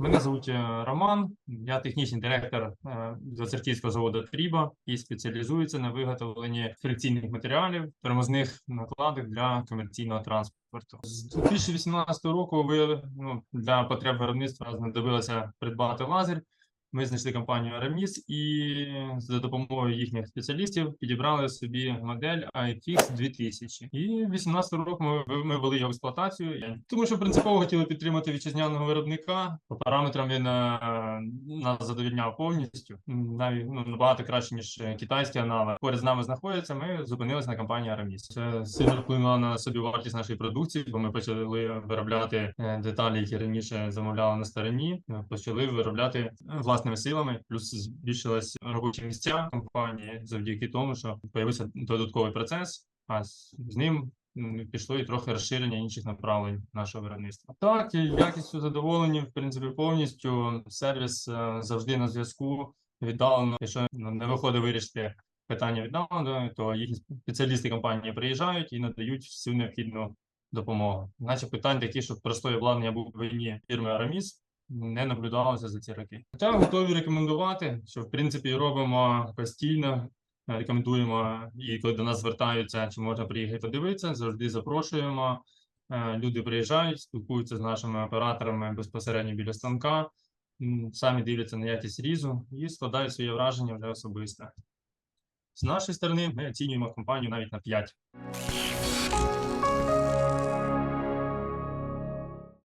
Мене звуть е, Роман, я технічний директор Зацертівського Зацертійського заводу Тріба і спеціалізується на виготовленні фрикційних матеріалів, тормозних накладок для комерційного транспорту. З 2018 року ви ну, для потреб виробництва знадобилося придбати лазер. Ми знайшли компанію Aramis і за допомогою їхніх спеціалістів підібрали собі модель iFix 2000. І 2018 року ми, ми ввели його в експлуатацію, тому що принципово хотіли підтримати вітчизняного виробника. По параметрам він е, нас задовільняв повністю, навіть ну, набагато краще ніж китайський аналог. Поряд з нами знаходиться. Ми зупинилися на компанії Aramis. Це сильно вплинуло на собі вартість нашої продукції, бо ми почали виробляти е, деталі, які раніше замовляли на стороні. Почали виробляти е, власними силами, плюс збільшились робочі місця компанії завдяки тому, що появився додатковий процес, а з ним м, пішло і трохи розширення інших направлень нашого виробництва. Так, якістю задоволені, в принципі, повністю сервіс е, завжди на зв'язку віддалено. Якщо ну, не виходить вирішити питання віддалено, то їхні спеціалісти компанії приїжджають і надають всю необхідну допомогу. Наче питань такі, що простої обладнання був війні фірми Араміс, не наблюдалося за ці роки. Та готові рекомендувати, що в принципі робимо постійно. е, Рекомендуємо і коли до нас звертаються, чи можна приїхати подивитися, завжди запрошуємо. Е, Люди приїжджають, спілкуються з нашими операторами безпосередньо біля станка, самі дивляться на якість різу і складають своє враження вже особисто. З нашої сторони ми оцінюємо компанію навіть на 5.